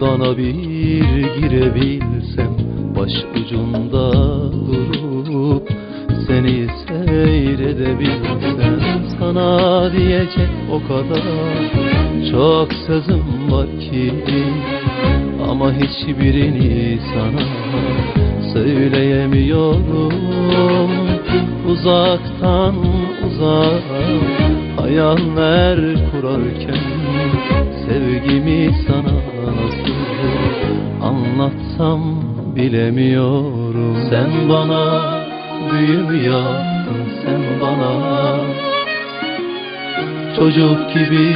Odana bir girebilsem Baş ucunda durup Seni seyredebilsem. Sana diyecek o kadar Çok sözüm var ki Ama hiçbirini sana Söyleyemiyorum. Uzaktan uzak Hayaller kurarken Sevgimi sana anlatsam bilemiyorum. Sen bana büyümü yaptın? Sen bana Çocuk gibi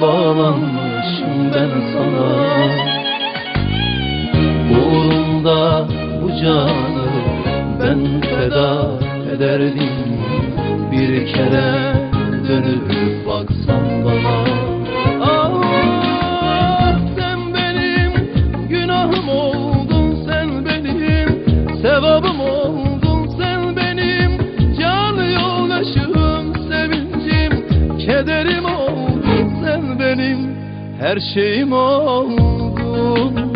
bağlanmışım ben sana Uğrunda bu canı ben feda ederdim. Bir kere dönüp baksan bana her şeyim oldun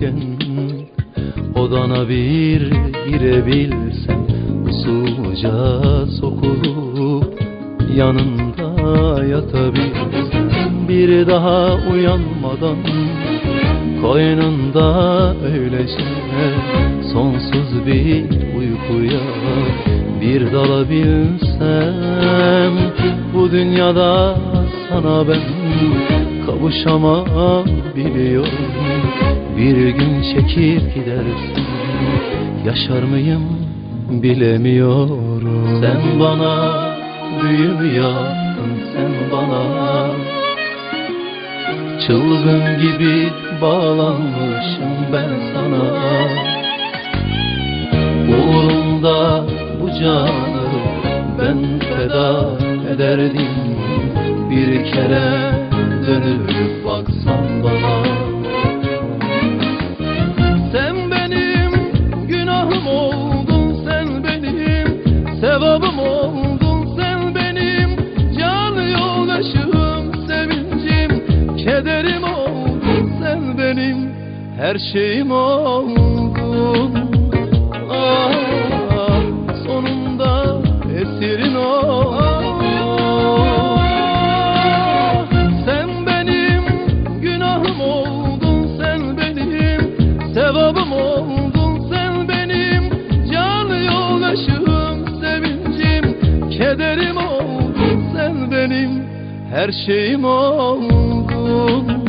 uykudayken odana bir girebilsem Usulca sokulup yanında yatabilsem Bir daha uyanmadan koynunda öylece Sonsuz bir uykuya bir dalabilsem. Bu dünyada sana ben kavuşamabiliyorum Bir gün çekip gidersin. Yaşar mıyım? Bilemiyorum. Sen bana büyümü yaptın sen bana. Çılgın gibi bağlanmışım ben sana. Uğrunda bu canı ben feda ederdim. Bir kere dönüp her şeyim oldun Ah, sonunda esirin oldum. Sen benim günahım oldun sen benim sevabım oldun. Sen benim can yoldaşım sevincim kederim oldun. Sen benim her şeyim oldun